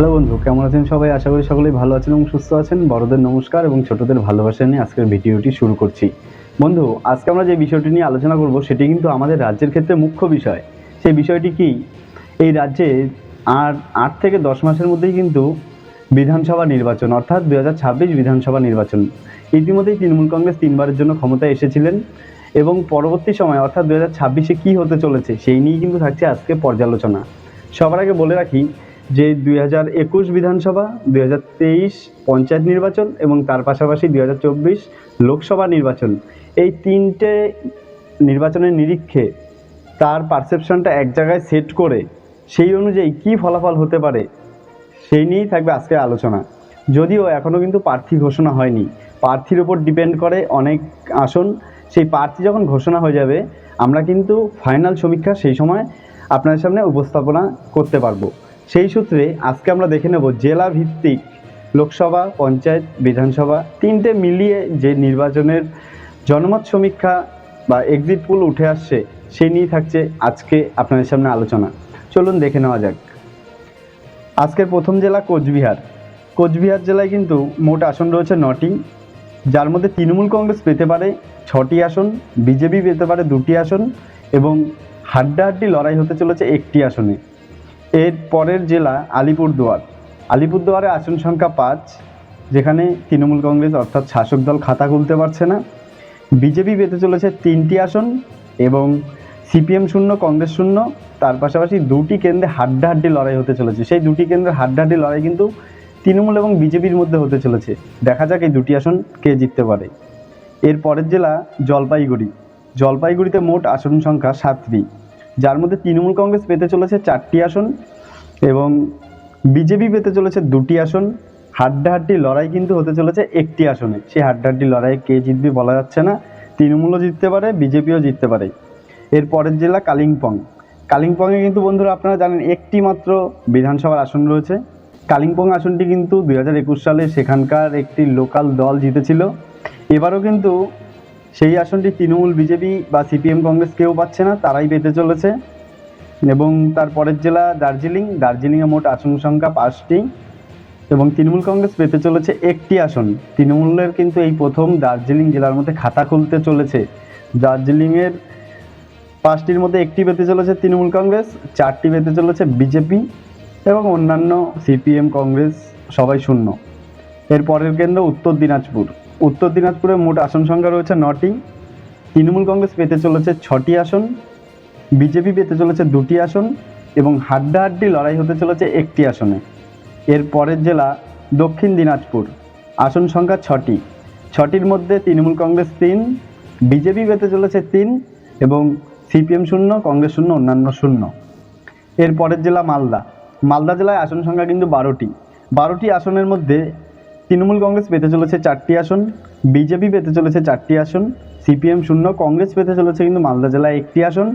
Hello বন্ধু, কেমন আছেন সবাই? আশা করি সকলেই ভালো আছেন এবং সুস্থ আছেন। বড়দের নমস্কার এবং ছোটদের ভালোবাসা নিয়ে আজকের ভিডিওটি শুরু করছি। বন্ধু, আজকে আমরা যে বিষয়টি নিয়ে আলোচনা করব, সেটি কিন্তু আমাদের রাজ্যের ক্ষেত্রে মুখ্য বিষয়। সেই বিষয়টি কি? এই রাজ্যে আর আট থেকে দশ মাসের মধ্যেই কিন্তু বিধানসভা নির্বাচন, অর্থাৎ দু হাজার ছাব্বিশ বিধানসভা নির্বাচন। ইতিমধ্যেই তৃণমূল কংগ্রেস তিনবারের জন্য ক্ষমতায় এসেছিলেন এবং পরবর্তী সময়, অর্থাৎ দু হাজার ছাব্বিশে কী হতে চলেছে, সেই নিয়েই কিন্তু থাকছে আজকে পর্যালোচনা। সবার আগে বলে রাখি যে দুই হাজার একুশ বিধানসভা, দুই হাজার তেইশ পঞ্চায়েত নির্বাচন এবং তার পাশাপাশি দুই হাজার চব্বিশ লোকসভা নির্বাচন। এই তিনটে নির্বাচনের নিরীক্ষে তার পারসেপশনটা এক জায়গায় সেট করে সেই অনুযায়ী কী ফলাফল হতে পারে সেই নিয়েই থাকবে আজকে আলোচনা। যদিও এখনও কিন্তু প্রার্থী ঘোষণা হয়নি। প্রার্থীর ওপর ডিপেন্ড করে অনেক আসন। সেই প্রার্থী যখন ঘোষণা হয়ে যাবে, আমরা কিন্তু ফাইনাল সমীক্ষা সেই সময় আপনাদের সামনে উপস্থাপনা করতে পারব। সেই সূত্রে আজকে আমরা দেখে নেব জেলা ভিত্তিক লোকসভা, পঞ্চায়েত, বিধানসভা তিনটে মিলিয়ে যে নির্বাচনের জনমত সমীক্ষা বা এক্সিট পুল উঠে আসছে সেই নিয়ে থাকছে আজকে আপনাদের সামনে আলোচনা। চলুন দেখে নেওয়া যাক। আজকের প্রথম জেলা কোচবিহার। কোচবিহার জেলায় কিন্তু মোট আসন রয়েছে নটি, যার মধ্যে তৃণমূল কংগ্রেস পেতে পারে ছটি আসন, বিজেপি পেতে পারে দুটি আসন এবং হাড্ডাহাড্ডি লড়াই হতে চলেছে একটি আসনে। এর পরের জেলা আলিপুরদুয়ার। আলিপুরদুয়ারে আসন সংখ্যা পাঁচ, যেখানে তৃণমূল কংগ্রেস অর্থাৎ শাসক দল খাতা খুলতে পারছে না। বিজেপি পেতে চলেছে তিনটি আসন এবং সিপিএম শূন্য, কংগ্রেস শূন্য। তার পাশাপাশি দুটি কেন্দ্রে হাড্ডাহাড্ডি লড়াই হতে চলেছে। সেই দুটি কেন্দ্রে হাড্ডাহাড্ডি লড়াই কিন্তু তৃণমূল এবং বিজেপির মধ্যে হতে চলেছে। দেখা যাক এই দুটি আসন কে জিততে পারে। এর পরের জেলা জলপাইগুড়ি। জলপাইগুড়িতে মোট আসন সংখ্যা সাতটি। যার মধ্যে তৃণমূল কংগ্রেস পেতে চলেছে চারটি আসন এবং বিজেপি পেতে চলেছে দুটি আসন। হাড্ডাহাড্ডি লড়াই কিন্তু হতে চলেছে একটি আসনে। সেই হাড্ডাহাড্ডি লড়াইয়ে কে জিতবে বলা যাচ্ছে না। তৃণমূলও জিততে পারে, বিজেপিও জিততে পারে। এর পরের জেলা কালিম্পং। কালিম্পংয়ে কিন্তু বন্ধুরা আপনারা জানেন একটি মাত্র বিধানসভার আসন রয়েছে। কালিম্পং আসনটি কিন্তু দুই হাজার একুশ সালে সেখানকার একটি লোকাল দল জিতেছিল। এবারও কিন্তু সেই আসনটি তৃণমূল, বিজেপি বা সিপিএম, কংগ্রেস কেউ পাচ্ছে না, তারাই পেতে চলেছে। এবং তার পরের জেলা দার্জিলিং, দার্জিলিংয়ে মোট আসন সংখ্যা পাঁচটি এবং তৃণমূল, কংগ্রেস পেতে চলেছে একটি আসন। তৃণমূলের কিন্তু এই প্রথম দার্জিলিং জেলার মধ্যে খাতা খুলতে চলেছে। দার্জিলিংয়ের পাঁচটির মধ্যে একটি পেতে চলেছে তৃণমূল, কংগ্রেস, চারটি পেতে চলেছে বিজেপি এবং অন্যান্য সিপিএম, কংগ্রেস সবাই শূন্য। এর পরের কেন্দ্র উত্তর দিনাজপুর। উত্তর দিনাজপুরে মোট আসন সংখ্যা রয়েছে নটি। তৃণমূল কংগ্রেস পেতে চলেছে ছটি আসন, বিজেপি পেতে চলেছে দুটি আসন এবং হাড্ডাহাড্ডি লড়াই হতে চলেছে একটি আসনে। এর পরের জেলা দক্ষিণ দিনাজপুর। আসন সংখ্যা ছটি। ছটির মধ্যে তৃণমূল কংগ্রেস তিন, বিজেপি পেতে চলেছে তিন এবং সিপিএম শূন্য, কংগ্রেস শূন্য, অন্যান্য শূন্য। এর পরের জেলা মালদা। মালদা জেলায় আসন সংখ্যা কিন্তু বারোটি। বারোটি আসনের মধ্যে তৃণমূল কংগ্রেস পেতে চলেছে চারটি আসন, বিজেপি পেতে চলেছে চারটি আসন, সিপিএম শূন্য, কংগ্রেস পেতে চলেছে কিন্তু মালদা জেলায় একটি আসন।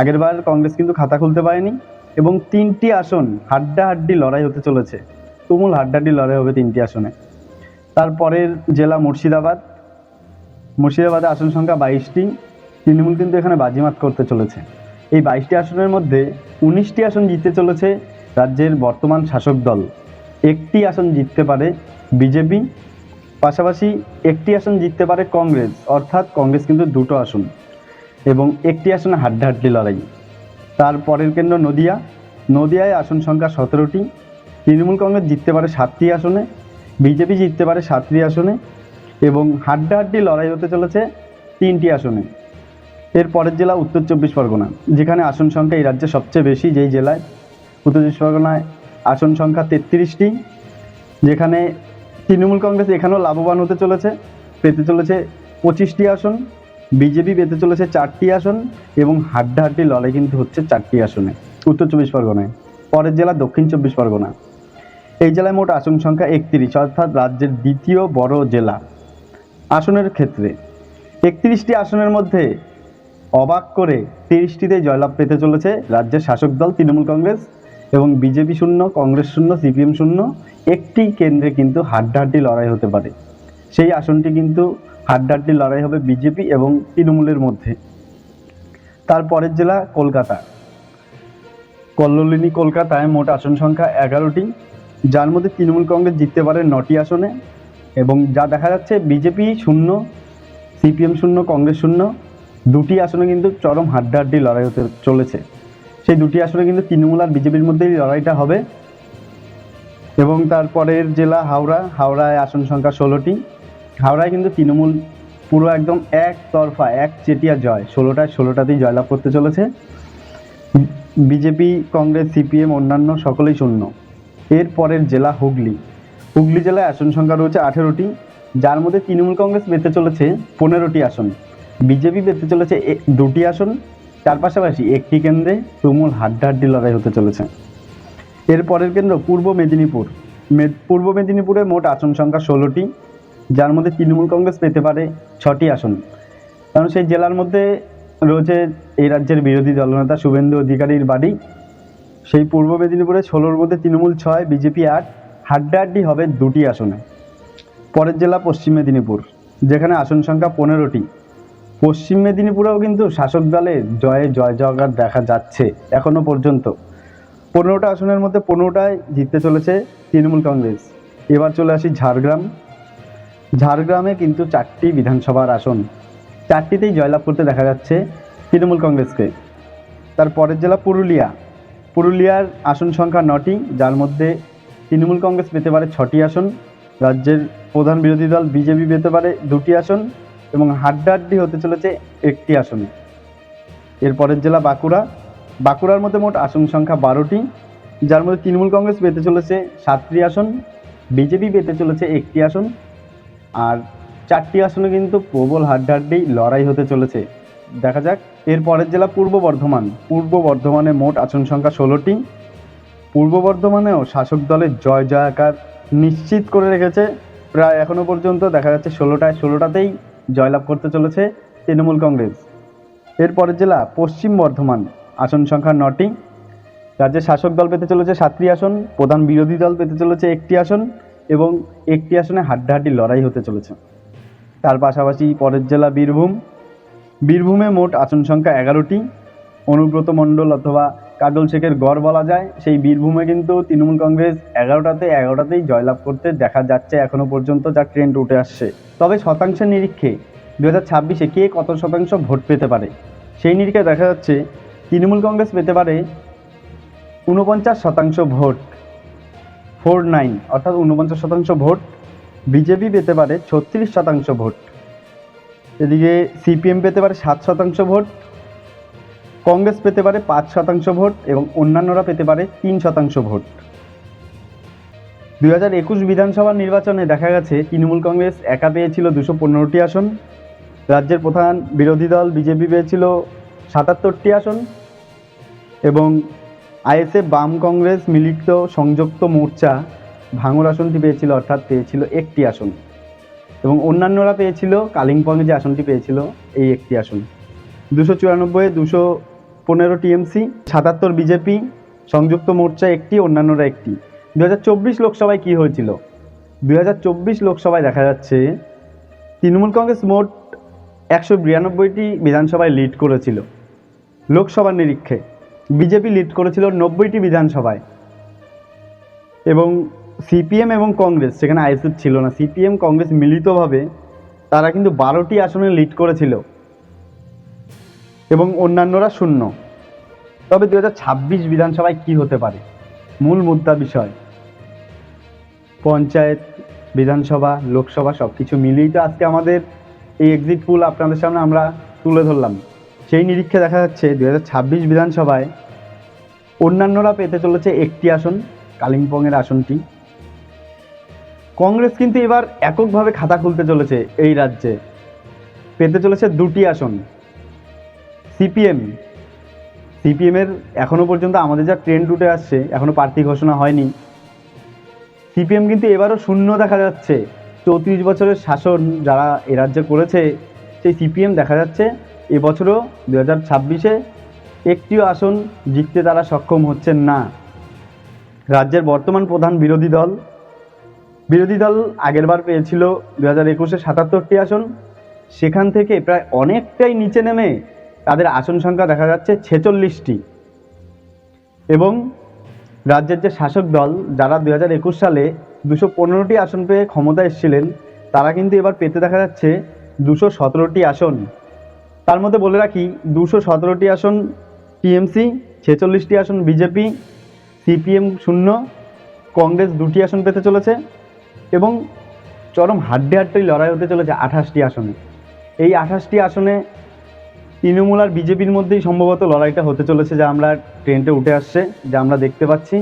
আগেরবার কংগ্রেস কিন্তু খাতা খুলতে পারেনি এবং তিনটি আসন হাড্ডাহাড্ডি লড়াই হতে চলেছে। তুমুল হাড্ডাহাড্ডি লড়াই হবে তিনটি আসনে। তারপরের জেলা মুর্শিদাবাদ। মুর্শিদাবাদে আসন সংখ্যা বাইশটি। তৃণমূল কিন্তু এখানে বাজিমাত করতে চলেছে। এই বাইশটি আসনের মধ্যে উনিশটি আসন জিততে চলেছে রাজ্যের বর্তমান শাসক দল। একটি আসন জিততে পারে বিজেপি, পাশাপাশি একটি আসন জিততে পারে কংগ্রেস, অর্থাৎ কংগ্রেস কিন্তু দুটো আসন এবং একটি আসনে হাড্ডাহাড্ডি লড়াই। তার পরের কেন্দ্র নদিয়া, নদিয়ায় আসন সংখ্যা সতেরোটি, তৃণমূল কংগ্রেস জিততে পারে সাতটি আসনে, বিজেপি জিততে পারে সাতটি আসনে এবং হাড্ডাহাড্ডি লড়াই হতে চলেছে তিনটি আসনে। এর পরের জেলা উত্তর চব্বিশ পরগনা, যেখানে আসন সংখ্যা এই রাজ্যে সবচেয়ে বেশি, যেই জেলায় উত্তর চব্বিশ পরগনায় আসন সংখ্যা তেত্রিশটি, যেখানে তৃণমূল কংগ্রেস এখানেও লাভবান হতে চলেছে, পেতে চলেছে পঁচিশটি আসন, বিজেপি পেতে চলেছে চারটি আসন এবং হাড্ডাহাড্ডি লড়াই কিন্তু হচ্ছে চারটি আসনে, উত্তর চব্বিশ পরগনায়। পরের জেলা দক্ষিণ চব্বিশ পরগনা। এই জেলায় মোট আসন সংখ্যা একত্রিশ, অর্থাৎ রাজ্যের দ্বিতীয় বড় জেলা। আসনের ক্ষেত্রে একত্রিশটি আসনের মধ্যে অবাক করে তিরিশটিতে জয়লাভ পেতে চলেছে রাজ্যের শাসক দল তৃণমূল কংগ্রেস। এবং বিজেপি শূন্য, কংগ্রেস শূন্য, সিপিএম শূন্য, একটি কেন্দ্রে কিন্তু হাড্ডাহাড্ডি লড়াই হতে পারে। সেই আসনটি কিন্তু হাড্ডাহাড্ডি লড়াই হবে বিজেপি এবং তৃণমূলের মধ্যে। তারপরের জেলা কলকাতা। কল্লোলিনী কলকাতায় মোট আসন সংখ্যা এগারোটি। যার মধ্যে তৃণমূল কংগ্রেস জিততে পারে নটি আসনে এবং যা দেখা যাচ্ছে বিজেপি শূন্য, সিপিএম শূন্য, কংগ্রেস শূন্য, দুটি আসনে কিন্তু চরম হাড্ডাহাড্ডি লড়াই হতে চলেছে। সেই দুটি আসনে কিন্তু তৃণমূল আর বিজেপির মধ্যেই লড়াইটা হবে। এবং তারপরের জেলা হাওড়া, হাওড়ায় আসন সংখ্যা ষোলোটি। হাওড়ায় কিন্তু তৃণমূল পুরো একদম এক তরফা এক চেটিয়া জয়। ষোলোটায় ষোলোটাতেই জয়লাভ করতে চলেছে। বিজেপি, কংগ্রেস, সিপিএম, অন্যান্য সকলেই শূন্য। এর পরের জেলা হুগলি। হুগলি জেলায় আসন সংখ্যা রয়েছে আঠেরোটি। যার মধ্যে তৃণমূল কংগ্রেস পেতে চলেছে পনেরোটি আসন। বিজেপি পেতে চলেছে দুটি আসন। তার পাশাপাশি একটি কেন্দ্রে তুমুল হাড্ডাহাড্ডি লড়াই হতে চলেছে। এর পরের কেন্দ্র পূর্ব মেদিনীপুর। পূর্ব মেদিনীপুরে মোট আসন সংখ্যা ষোলোটি, যার মধ্যে তৃণমূল কংগ্রেস পেতে পারে ছটি আসন। কারণ সেই জেলার মধ্যে রয়েছে এই রাজ্যের বিরোধী দলনেতা শুভেন্দু অধিকারীর বাড়ি। সেই পূর্ব মেদিনীপুরে ষোলোর মধ্যে তৃণমূল ছয়, বিজেপি আট, হাড্ডাহাড্ডি হবে দুটি আসনে। পরের জেলা পশ্চিম মেদিনীপুর, যেখানে আসন সংখ্যা পনেরোটি। পশ্চিম মেদিনীপুরেও কিন্তু শাসক দলে জয়ে জয় জয়গার দেখা যাচ্ছে এখনও পর্যন্ত। পনেরোটা আসনের মধ্যে পনেরোটায় জিততে চলেছে তৃণমূল কংগ্রেস। এবার চলে আসি ঝাড়গ্রাম। ঝাড়গ্রামে কিন্তু চারটি বিধানসভার আসন। চারটিতেই জয়লাভ করতে দেখা যাচ্ছে তৃণমূল কংগ্রেসকে। তার পরের জেলা পুরুলিয়া। পুরুলিয়ার আসন সংখ্যা নটি, যার মধ্যে তৃণমূল কংগ্রেস পেতে পারে ছটি আসন। রাজ্যের প্রধান বিরোধী দল বিজেপি পেতে পারে দুটি আসন। এবং হাড্ডাহাড্ডি হতে চলেছে একটি আসনে। এরপরের জেলা বাঁকুড়া। বাঁকুড়ার মধ্যে মোট আসন সংখ্যা বারোটি। যার মধ্যে তৃণমূল কংগ্রেস পেতে চলেছে সাতটি আসন, বিজেপি পেতে চলেছে একটি আসন, আর চারটি আসনে কিন্তু প্রবল হাড্ডাহাড্ডি লড়াই হতে চলেছে। দেখা যাক, এর পরের জেলা পূর্ব বর্ধমান। পূর্ব বর্ধমানে মোট আসন সংখ্যা ষোলোটি। পূর্ব বর্ধমানেও শাসক দলের জয় জয়াকার নিশ্চিত করে রেখেছে। প্রায় এখনও পর্যন্ত দেখা যাচ্ছে ষোলোটায় ষোলোটাতেই জয়লাভ করতে চলেছে তৃণমূল কংগ্রেস। এর পরের জেলা পশ্চিম বর্ধমান আসন সংখ্যা নটি। রাজ্যের শাসক দল পেতে চলেছে সাতটি আসন, প্রধান বিরোধী দল পেতে চলেছে একটি আসন এবং একটি আসনে হাড্ডাহাড্ডি লড়াই হতে চলেছে। তার পাশাপাশি পরের জেলা বীরভূম। বীরভূমে মোট আসন সংখ্যা এগারোটি। অনুব্রত মণ্ডল অথবা কাজল শেখের গড় বলা যায়, সেই বীরভূমে কিন্তু তৃণমূল কংগ্রেস এগারোটাতে এগারোটাতেই জয়লাভ করতে দেখা যাচ্ছে এখনও পর্যন্ত যা ট্রেন্ড উঠে আসছে। তবে শতাংশের নিরীক্ষে দু হাজার ছাব্বিশে কে কত শতাংশ ভোট পেতে পারে? সেই নিরীক্ষে দেখা যাচ্ছে, তৃণমূল কংগ্রেস পেতে পারে ঊনপঞ্চাশ শতাংশ ভোট, ফোর নাইন, অর্থাৎ ঊনপঞ্চাশ শতাংশ ভোট। বিজেপি পেতে পারে ছত্রিশ শতাংশ ভোট। এদিকে সিপিএম পেতে পারে সাত শতাংশ ভোট কংগ্রেস পেতে পারে পাঁচ শতাংশ ভোট এবং অন্যান্যরা পেতে পারে তিন শতাংশ ভোট। দুই হাজার একুশ বিধানসভা নির্বাচনে দেখা গেছে, তৃণমূল কংগ্রেস একা পেয়েছিল দুশো পনেরোটি আসন, রাজ্যের প্রধান বিরোধী দল বিজেপি পেয়েছিল সাতাত্তরটি আসন এবং আইএসএফ বাম কংগ্রেস মিলিত সংযুক্ত মোর্চা ভাঙর আসনটি পেয়েছিল, অর্থাৎ পেয়েছিল একটি আসন এবং অন্যান্যরা পেয়েছিল কালিম্পংয়ে যে আসনটি পেয়েছিল, এই একটি আসন। দুশো চুরানব্বই দুশো পনেরো টিএমসি, সাতাত্তর বিজেপি, সংযুক্ত মোর্চা একটি, অন্যান্যরা একটি। দু হাজার চব্বিশ লোকসভায় কী হয়েছিল? দু হাজার চব্বিশ লোকসভায় দেখা যাচ্ছে, তৃণমূল কংগ্রেস মোট একশো বিরানব্বইটি বিধানসভায় লিড করেছিল। লোকসভার নিরীক্ষে বিজেপি লিড করেছিল নব্বইটি বিধানসভায়। এবং সিপিএম এবং কংগ্রেস, সেখানে আইএসএফ ছিল না, সিপিএম, কংগ্রেস মিলিতভাবে তারা কিন্তু বারোটি আসনে লিড করেছিল। এবং অন্যান্যরা শূন্য। তবে দু হাজার ছাব্বিশ বিধানসভায় কী হতে পারে? মূল মুদ্রা বিষয়। পঞ্চায়েত, বিধানসভা, লোকসভা সব কিছু মিলিয়েই তো আজকে আমাদের এই এক্সিট পুল আপনাদের সামনে আমরা তুলে ধরলাম। সেই নিরীক্ষে দেখা যাচ্ছে দু হাজার ছাব্বিশ বিধানসভায় অন্যান্যরা পেতে চলেছে একটি আসন, কালিম্পংয়ের আসনটি। কংগ্রেস কিন্তু এবার এককভাবে খাতা খুলতে চলেছে এই রাজ্যে। পেতে চলেছে দুটি আসন। সিপিএম সিপিএমের এখনও পর্যন্ত আমাদের যা ট্রেন উঠে আসছে এখনও প্রার্থী ঘোষণা হয়নি। সিপিএম কিন্তু এবারও শূন্য দেখা যাচ্ছে। চৌত্রিশ বছরের শাসন যারা এ রাজ্যে করেছে, সেই সিপিএম দেখা যাচ্ছে। এবছরও দু হাজার ছাব্বিশে একটিও আসন জিততে তারা সক্ষম হচ্ছেন না। রাজ্যের বর্তমান প্রধান বিরোধী দল বিরোধী দল আগেরবার পেয়েছিল দু হাজার একুশে সাতাত্তরটি আসন। সেখান থেকে প্রায় অনেকটাই নিচে নেমে তাদের আসন সংখ্যা দেখা যাচ্ছে ছেচল্লিশটি। এবং রাজ্যের যে শাসক দল, যারা দু হাজার একুশ সালে দুশো পনেরোটি আসন পেয়ে ক্ষমতা এসেছিলেন, তারা কিন্তু এবার পেতে দেখা যাচ্ছে দুশো সতেরোটি আসন। তার মধ্যে বলে রাখি, দুশো সতেরোটি আসন টিএমসি, ছেচল্লিশটি আসন বিজেপি, সিপিএম শূন্য, কংগ্রেস দুটি আসন পেতে চলেছে, এবং চরম হাড্ডে হাড্ডে লড়াই হতে চলেছে আঠাশটি আসনে। এই আঠাশটি আসনে তৃণমূল আর বিজেপির মধ্যেই সম্ভবত লড়াইটা হতে চলেছে যা আমরা ট্রেনটে উঠে আসছে, যা আমরা দেখতে পাচ্ছি।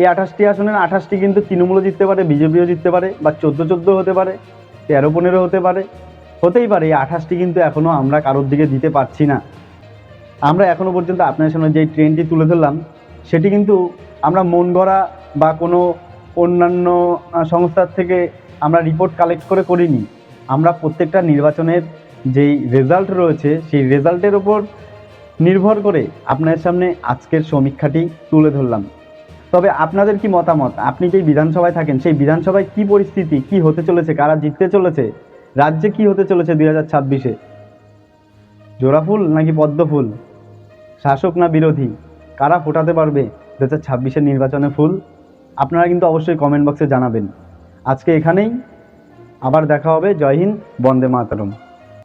এই আঠাশটি আসনের আঠাশটি কিন্তু তৃণমূলও জিততে পারে, বিজেপিও জিততে পারে, বা চোদ্দ চোদ্দ হতে পারে তেরো পনেরো হতে পারে, হতেই পারে। এই আঠাশটি কিন্তু এখনও আমরা কারোর দিকে দিতে পারছি না। আমরা এখনও পর্যন্ত আপনার সামনে যে ট্রেনটি তুলে ধরলাম, সেটি কিন্তু আমরা মন গড়া বা কোনো অন্যান্য সংস্থার থেকে আমরা রিপোর্ট কালেক্ট করে করিনি। আমরা প্রত্যেকটা নির্বাচনের যেই রেজাল্ট রয়েছে, সেই রেজাল্টের ওপর নির্ভর করে আপনার সামনে আজকের সমীক্ষাটি তুলে ধরলাম। তবে আপনাদের কি মতামত? আপনি যেই বিধানসভায় থাকেন, সেই বিধানসভায় কি পরিস্থিতি, কি হতে চলেছে, কারা জিততে চলেছে, রাজ্যে কি হতে চলেছে দুই হাজার ছাব্বিশে? জোড়াফুল নাকি পদ্মফুল? শাসক না বিরোধী? কারা ফোটাতে পারবে দু হাজার ছাব্বিশের নির্বাচনে ফুল? আপনারা কিন্তু অবশ্যই কমেন্ট বক্সে জানাবেন। আজকে এখানেই, আবার দেখা হবে। জয় হিন্দ, বন্দে মাতরম।